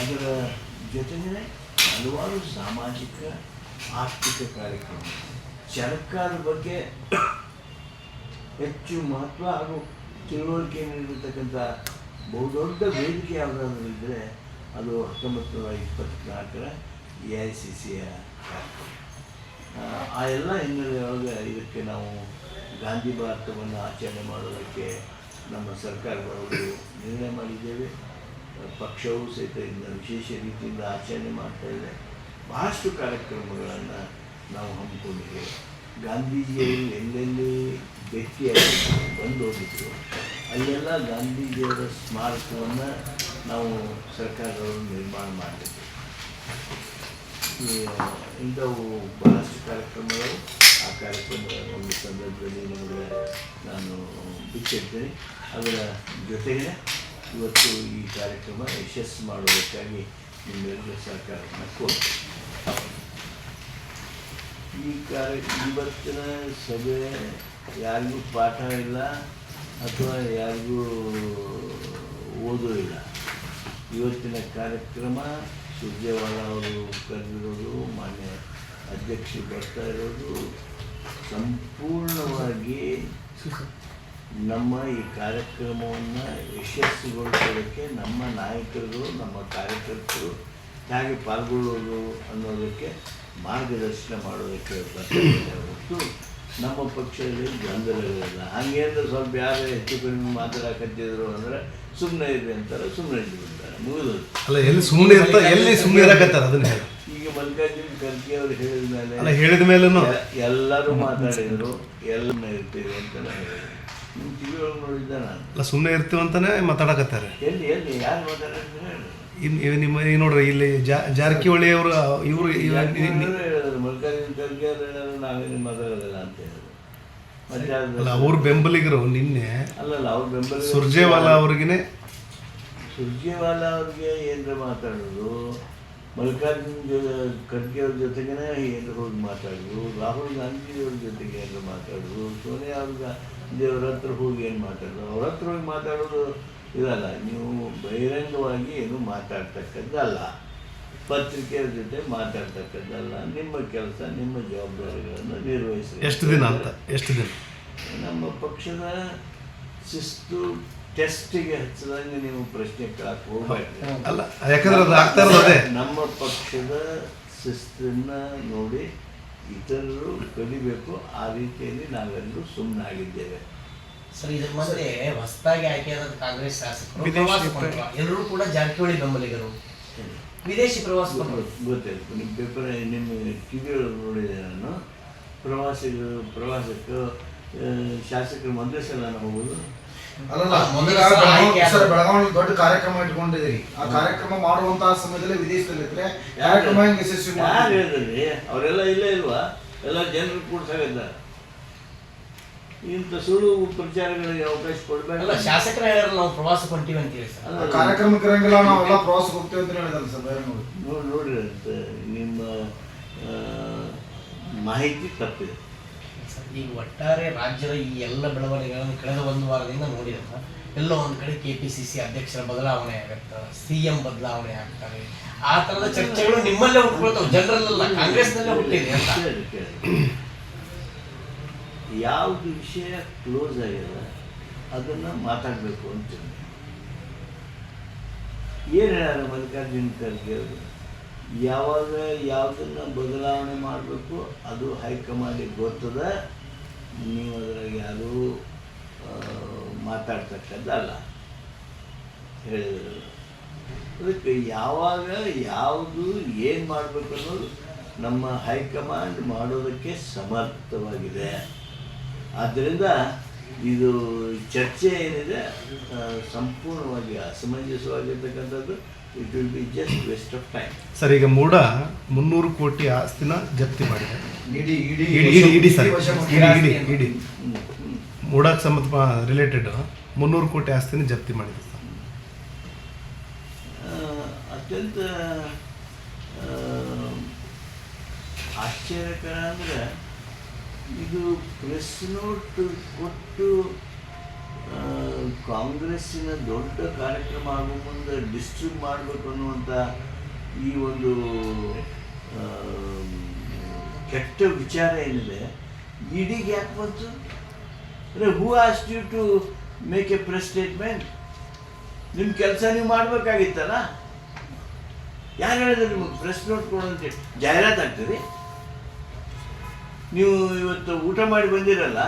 ಅದರ ಜೊತೆಗೆ ಹಲವಾರು ಸಾಮಾಜಿಕ ಆರ್ಥಿಕ ಕಾರ್ಯಕ್ರಮ. ಸರ್ಕಾರದ ಬಗ್ಗೆ ಹೆಚ್ಚು ಮಹತ್ವ ಹಾಗೂ ತಿಳುವಳಿಕೆ ನೀಡಿರ್ತಕ್ಕಂಥ ಬಹುದೊಡ್ಡ ವೇದಿಕೆ ಯಾವುದಾದ್ರೂ ಇದ್ದರೆ ಅದು ಹತ್ತೊಂಬತ್ತು ನೂರ ಇಪ್ಪತ್ತ್ನಾಲ್ಕರ ಎ ಐ ಸಿ ಸಿಯ ಕಾರ್ಯಕ್ರಮ. ಆ, ಎಲ್ಲ ಹಿನ್ನೆಲೆಯೊಳಗೆ ಇದಕ್ಕೆ ನಾವು ಗಾಂಧಿ ಭಾರತವನ್ನು ಆಚರಣೆ ಮಾಡೋದಕ್ಕೆ ನಮ್ಮ ಸರ್ಕಾರದವರು ನಿರ್ಣಯ ಮಾಡಿದ್ದೇವೆ. ಪಕ್ಷವೂ ಸಹಿತ ಇದನ್ನು ವಿಶೇಷ ರೀತಿಯಿಂದ ಆಚರಣೆ ಮಾಡ್ತಾ ಇದೆ. ಬಹಳಷ್ಟು ಕಾರ್ಯಕ್ರಮಗಳನ್ನು ನಾವು ಹಮ್ಮಿಕೊಂಡಿದ್ದೇವೆ. ಗಾಂಧೀಜಿಯವರು ಎಲ್ಲೆಲ್ಲಿ ಭೇಟಿಯಾಗಿ ಬಂದು ಹೋಗಿದ್ರು, ಅಲ್ಲೆಲ್ಲ ಗಾಂಧೀಜಿಯವರ ಸ್ಮಾರಕವನ್ನು ನಾವು ಸರ್ಕಾರದವರು ನಿರ್ಮಾಣ ಮಾಡಬೇಕು ಇಂಥವು ಬಹಳಷ್ಟು ಕಾರ್ಯಕ್ರಮಗಳು, ಆ ಕಾರ್ಯಕ್ರಮಗಳ ಒಂದು ಸಂದರ್ಭದಲ್ಲಿ ನಿಮಗೆ ನಾನು ಬಿಚ್ಚಿರ್ತೇನೆ ಅದರ ಜೊತೆಗೆ ಇವತ್ತು ಈ ಕಾರ್ಯಕ್ರಮ ಯಶಸ್ಸು ಮಾಡುವುದಕ್ಕಾಗಿ ನಿಮ್ಮೆಲ್ಲರ ಸಹಕಾರವನ್ನು ಕೋರ್ತೀನಿ ಈ ಕಾರ್ಯ ಇವತ್ತಿನ ಸಭೆ ಯಾರಿಗೂ ಪಾಠ ಇಲ್ಲ ಅಥವಾ ಯಾರಿಗೂ ಓದೋ ಇಲ್ಲ ಇವತ್ತಿನ ಕಾರ್ಯಕ್ರಮ ಸುರ್ಜೇವಾಲ ಅವರು ಕರೆದಿರೋದು ಮಾನ್ಯ ಅಧ್ಯಕ್ಷರು ಬರ್ತಾ ಇರೋದು, ಸಂಪೂರ್ಣವಾಗಿ ನಮ್ಮ ಈ ಕಾರ್ಯಕ್ರಮವನ್ನು ಯಶಸ್ವಿಗೊಳಿಸೋದಕ್ಕೆ ನಮ್ಮ ನಾಯಕರುಗಳು ನಮ್ಮ ಕಾರ್ಯಕರ್ತರು ಹೇಗೆ ಪಾಲ್ಗೊಳ್ಳೋದು ಅನ್ನೋದಕ್ಕೆ ಮಾರ್ಗದರ್ಶನ ಮಾಡೋದಕ್ಕೆ ಬರ್ತಾರೆ ಹೊರತು ನಮ್ಮ ಪಕ್ಷದಲ್ಲಿ ಗೊಂದಲಗಳಿಲ್ಲ. ಹಾಗೆ ಅಂದರೆ ಸ್ವಲ್ಪ ಯಾರು ಹೆಚ್ಚು ಕಡಿಮೆ ಮಾತಾಡಕತ್ತಿದ್ರು ಅಂದ್ರೆ ಸುಮ್ಮನೆ ಇರಿ ಅಂತಾರೆ ಸುಮ್ಮನೆ ಇದ್ಬಿಡ್ತಾರೆ ಮುಗಿದು ಅಲ್ಲ ಎಲ್ಲಿ ಸುಮ್ಮನೆ ಇರ್ತಾ ಎಲ್ಲಿ ಸುಮ್ಮನೆ ಇರಕತ್ತಾರ ಅದನ್ನ ಈಗ ಮಲ್ಲಿಕಾರ್ಜುನ ಖರ್ಗೆ ಅವರು ಹೇಳಿದ ಮೇಲೆ ಹೇಳಿದ ಮೇಲೂ ಎಲ್ಲರೂ ಮಾತಾಡಿದ್ರು ಎಲ್ಲ ಇರ್ತೀವಿ ಅಂತ ನಾನು ಹೇಳಿದೆ. ನಿಮ್ಮ ಟಿವಿ ಒಳಗೆ ನೋಡಿದ್ದೆ ನಾನು. ಅಲ್ಲ ಸುಮ್ಮನೆ ಇರ್ತೀವಂತಾನೆ ಮಾತಾಡಕತ್ತಾರೆ. ಎಲ್ಲಿ ಎಲ್ಲಿ ಯಾರು ಮಾತಾಡಿದ್ರು ನಿಮ್ಮ ಈ ನೋಡ್ರಿ ಇಲ್ಲಿ ಜಾ ಜಾರಕಿಹೊಳಿ ಅವರು ಇವರು ಹೇಳಿದ್ರು ಮಲ್ಲಿಕಾರ್ಜುನ ಖರ್ಗೆ ಅವರು ಹೇಳಿದ್ರು ನಾವೇನು ಮಾತಾಡೋದಿಲ್ಲ ಅಂತ ಹೇಳಿದ್ರು. ಮತ್ತೆ ಅಲ್ಲ ಅವ್ರ ಬೆಂಬಲಿಗರು ನಿನ್ನೆ. ಅಲ್ಲಲ್ಲ ಅವ್ರ ಬೆಂಬಲ ಸುರ್ಜೇವಾಲಾ ಅವ್ರಿಗೆ ಸುರ್ಜೇವಾಲಾ ಅವ್ರಿಗೆ ಏನ್ರ ಮಾತಾಡೋದು? ಮಲ್ಲಿಕಾರ್ಜುನ ಜೊತೆ ಖರ್ಗೆ ಅವ್ರ ಎಲ್ಲಿ ಹೋಗಿ ಮಾತಾಡಿದ್ರು ರಾಹುಲ್ ಗಾಂಧಿ ಅವ್ರ ಜೊತೆಗೆ ಎಲ್ಲ ಮಾತಾಡಿದ್ರು ಸೋನಿಯಾ ಅವ್ರ ಗಾಂಧಿಯವ್ರ ಹತ್ರ ಹೋಗಿ ಏನು ಮಾತಾಡಿದ್ರು ಅವ್ರ ಹತ್ರ ಹೋಗಿ ಮಾತಾಡೋದು ಇದಲ್ಲ ನೀವು ಬಹಿರಂಗವಾಗಿ ಏನು ಮಾತಾಡ್ತಕ್ಕದ್ದಲ್ಲ. ಪತ್ರಿಕೆಯವ್ರ ಜೊತೆ ಮಾತಾಡ್ತಕ್ಕದ್ದಲ್ಲ. ನಿಮ್ಮ ಕೆಲಸ ನಿಮ್ಮ ಜವಾಬ್ದಾರಿಗಳನ್ನು ನಿರ್ವಹಿಸಿ ಎಷ್ಟು ದಿನ ಅಂತ? ಎಷ್ಟು ದಿನ? ನಮ್ಮ ಪಕ್ಷದ ಶಿಸ್ತು ಟೆಸ್ಟಿಗೆ ಹಚ್ಚದಂಗೆ ನೀವು ಪ್ರಶ್ನೆ ಕೇಳಕ್ಕೆ ಅಲ್ಲ ಯಾಕಂದ್ರೆ ಅದು ಆಗ್ತಾ ಇರೋದು ಅದೇ. ನಮ್ಮ ಪಕ್ಷದ ಶಿಸ್ತನ್ನ ನೋಡಿ ಇತರರು ಕಲಿಬೇಕು ಆ ರೀತಿಯಲ್ಲಿ ನಾವೆಲ್ಲರೂ ಸುಮ್ಮನಾಗಿದ್ದೇವೆ ಸರ್ ಇದ್ರ ಮೊದಲೇ ಹೊಸದಾಗಿ ಆಯ್ಕೆಯಾದ ಕಾಂಗ್ರೆಸ್ ಶಾಸಕರು ಪ್ರವಾಸ. ಎಲ್ಲರೂ ಕೂಡ ಜಾರಕಿಹೊಳಿ ಬೆಂಬಲಿಗರು. ವಿದೇಶಿ ಪ್ರವಾಸ. ಗೊತ್ತಾಯ್ತು ನಿಮ್ಮ ಪೇಪರ್ ನಿಮ್ಮ ಟಿವಿಯೊಳಗೆ ನೋಡಿದೆ ನಾನು. ಪ್ರವಾಸಿಗರು ಪ್ರವಾಸಕ್ಕೆ ಶಾಸಕರು ಒಂದೇ ಸಲ ಹೋಗೋದು. ಅಲ್ಲಲ್ಲ ಮೊದಲ ಸರ್ ಬೆಳಗಾವಿ ದೊಡ್ಡ ಕಾರ್ಯಕ್ರಮ ಇಟ್ಕೊಂಡಿದ್ದೀರಿ. ಆ ಕಾರ್ಯಕ್ರಮ ಮಾಡುವಂತಹ ಸಮಯದಲ್ಲಿ ವಿದೇಶದಲ್ಲಿ ಇದ್ರೆ ಕಾರ್ಯಕ್ರಮ ಹೆಂಗ್ ಯಶಸ್ವಿ ಯಾರು? ಹೇಳಿದ್ರಿ? ಅವರೆಲ್ಲ ಇಲ್ಲೇ ಇಲ್ವಾ? ಎಲ್ಲ ಜನರು ಕೂಡ್ಸಾಗಿದ್ದಾರೆ ಇಂಥ ಸುಳ್ಳು ಪ್ರಚಾರಗಳಿಗೆ ಅವಕಾಶ ಕೊಡಬೇಕಲ್ಲ ಶಾಸಕರ ಶಾಸಕರು ಹೇಳ್ಯಾರ ನಾವು ಪ್ರವಾಸ ಅಂತ ಹೇಳಿ ಸರ್. ಕಾರ್ಯಕ್ರಮಕ್ಕೆ ಇರಂಗಿಲ್ಲ ನಾವೆಲ್ಲ ಪ್ರವಾಸಕ್ಕೆ ಹೋಗ್ತೇವೆ ಅಂತ ಹೇಳಿದಲ್ಲ ಸರ್ ಬೇರೆ ನೋಡಿ. ನೋಡಿ ನೋಡ್ರಿ ನಿಮ್ಮ ಮಾಹಿತಿ ತಪ್ಪಿದೆ. ಈಗ ಒಟ್ಟಾರೆ ರಾಜ್ಯದ ಈ ಎಲ್ಲ ಬೆಳವಣಿಗೆಗಳನ್ನು ಕಳೆದ ಒಂದು ವಾರದಿಂದ ನೋಡಿದಾಗ ಎಲ್ಲೋ ಒಂದ್ ಕಡೆ ಕೆ ಪಿ ಸಿ ಸಿ ಅಧ್ಯಕ್ಷರ ಬದಲಾವಣೆ ಆಗುತ್ತೆ ಸಿ ಎಂ ಬದಲಾವಣೆ ಆಗ್ತಾರೆ ಆ ತರದ ಚರ್ಚೆಗಳು ನಿಮ್ಮಲ್ಲೇ ಹುಟ್ಕೊಳ್ತಾವೆ ಜನರಲ್ಲ ಕಾಂಗ್ರೆಸ್ನಲ್ಲೇ ಹುಟ್ಟಿದೆ ಅಂತ. ಯಾವುದು ವಿಷಯ ಕ್ಲೋಸ್ ಆಗ್ಯದ ಅದನ್ನ ಮಾತಾಡಬೇಕು ಅಂತ ಏನು ಹೇಳಾರ ಮಲ್ಲಿಕಾರ್ಜುನ ಖರ್ಗೆ ಅವರು? ಯಾವಾಗ ಯಾವುದನ್ನು ಬದಲಾವಣೆ ಮಾಡಬೇಕು, ಅದು ಹೈಕಮಾಂಡಿಗೆ ಗೊತ್ತದ? ನೀವು ಅದರಲ್ಲಿ ಯಾರೂ ಮಾತಾಡ್ತಕ್ಕದ್ದಲ್ಲ. ಹೇಳಿದ್ರು ಅದಕ್ಕೆ ಯಾವಾಗ ಯಾವುದು ಏನು ಮಾಡಬೇಕು ಅನ್ನೋದು ನಮ್ಮ ಹೈಕಮಾಂಡ್ ಮಾಡೋದಕ್ಕೆ ಸಮರ್ಥವಾಗಿದೆ. ಆದ್ದರಿಂದ ಇದು ಚರ್ಚೆ ಏನಿದೆ ಸಂಪೂರ್ಣವಾಗಿ ಅಸಮಂಜಸವಾಗಿರ್ತಕ್ಕಂಥದ್ದು it will be just waste of time sir ಈಗ ಮೂಡ ಮುನ್ನೂರು ಕೋಟಿ ಆಸ್ತಿನ ಜಪ್ತಿ ಮಾಡಿದೆ. ಇಡೀ ಇಡೀ ಇಡಿ ಇಡಿ ಇಡಿ ಸರ್ ವಶ ಇಡಿ ಇಡಿ ಇಡಿ. ಮೂಡಕ್ಕೆ ಸಂಬಂಧ ರಿಲೇಟೆಡ್ ಮುನ್ನೂರು ಕೋಟಿ ಆಸ್ತಿನ ಜಪ್ತಿ ಮಾಡಿದೆ ಸರ್. ಅತ್ಯಂತ ಆಶ್ಚರ್ಯಕರ ಅಂದರೆ ಇದು ಪ್ರೆಸ್ ನೋಟ್ ಕೊಟ್ಟು ಕಾಂಗ್ರೆಸ್ಸಿನ ದೊಡ್ಡ ಕಾರ್ಯಕ್ರಮ ಆಗೋ ಮುಂದೆ ಡಿಸ್ಟ್ರಿಬ್ಯೂಟ್ ಮಾಡಬೇಕು ಅನ್ನುವಂಥ ಈ ಒಂದು ಕೆಟ್ಟ ವಿಚಾರ ಏನಿದೆ, ಇಡಿಗೆ ಯಾಕೆ ಬಂತು? ಅಂದರೆ who asked you to make a press statement ನಿಮ್ಮ ಕೆಲಸ ನೀವು ಮಾಡಬೇಕಾಗಿತ್ತಲ್ಲ? ಯಾರು ಹೇಳಿದ್ರೆ ನಿಮಗೆ ಪ್ರೆಸ್ ನೋಟ್ ಕೊಡೋಂತೆ ಜಾಹೀರಾತು ಆಗ್ತದೆ ನೀವು ಇವತ್ತು ಊಟ ಮಾಡಿ ಬಂದಿರಲ್ಲ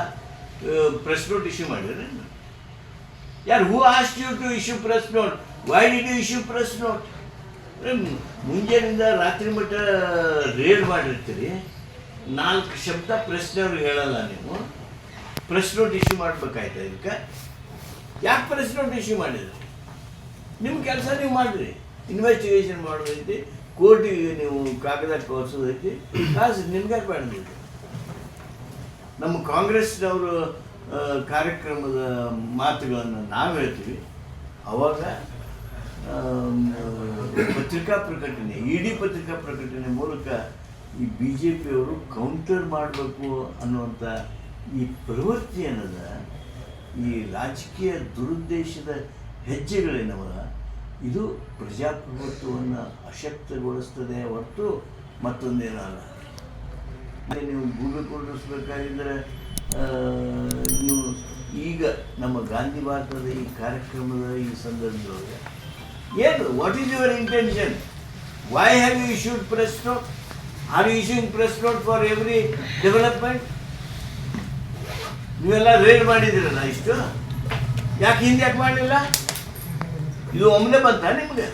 ಪ್ರೆಸ್ ನೋಟ್ ಇಶ್ಯೂ ಮಾಡಿದ್ರೆ ಯಾರು who asked you to issue press note why did issue press note ಮುಂಜಾನಿಂದ ರಾತ್ರಿ ಮಟ್ಟ ರೇಡ್ ಮಾಡಿರ್ತೀರಿ. ನಾಲ್ಕು ಶಬ್ದ ಪ್ರೆಸ್ನವ್ರಿಗೆ ಹೇಳಲ್ಲ ನೀವು. ಪ್ರೆಸ್ ನೋಟ್ ಇಶ್ಯೂ ಮಾಡ್ಬೇಕಾಯ್ತಾ ಇದಕ್ಕೆ? ಯಾಕೆ ಪ್ರೆಸ್ ನೋಟ್ ಇಶ್ಯೂ ಮಾಡಿದ್ರಿ? ನಿಮ್ಮ ಕೆಲಸ ನೀವು ಮಾಡಿರಿ. ಇನ್ವೆಸ್ಟಿಗೇಷನ್ ಮಾಡೋದೈತಿ, ಕೋರ್ಟಿಗೆ ನೀವು ಕಾಗದ ತೋರಿಸೋದೈತಿ. ಕಾಸು ನಿಮ್ಗೆ ಬೇಡ ನಮ್ಮ ಕಾಂಗ್ರೆಸ್ನವರು ಕಾರ್ಯಕ್ರಮದ ಮಾತುಗಳನ್ನು ನಾವು ಹೇಳ್ತೀವಿ. ಅವಾಗ ಪತ್ರಿಕಾ ಪ್ರಕಟಣೆ, ಇಡೀ ಪತ್ರಿಕಾ ಪ್ರಕಟಣೆ ಮೂಲಕ ಈ ಬಿ ಜೆ ಪಿಯವರು ಕೌಂಟರ್ ಮಾಡಬೇಕು ಅನ್ನುವಂಥ ಈ ಪ್ರವೃತ್ತಿ ಅನ್ನದ ಈ ರಾಜಕೀಯ ದುರುದ್ದೇಶದ ಹೆಜ್ಜೆಗಳೇನವ, ಇದು ಪ್ರಜಾಪ್ರಭುತ್ವವನ್ನು ಅಶಕ್ತಗೊಳಿಸ್ತದೆ ಹೊರತು ಮತ್ತೊಂದೇನಲ್ಲ. ನೀವು ಗೂಡು ಕೂಡಿಸ್ಬೇಕಾಗಿದ್ದರೆ ನೀವು ಈಗ ನಮ್ಮ ಗಾಂಧಿ ಭಾರತದ ಈ ಕಾರ್ಯಕ್ರಮದ ಈ ಸಂದರ್ಭದೊಳಗೆ, ಏನು what is your intention why have you issued press note are you issuing press note for every development ನೀವೆಲ್ಲ ರೇಡ್ ಮಾಡಿದ್ದೀರಲ್ಲ ಇಷ್ಟು? ಯಾಕೆ ಹಿಂದೆ ಯಾಕೆ ಮಾಡಲಿಲ್ಲ? ಇದು ಒಮ್ಮೆ ಬಂತ ನಿಮ್ಗೆ?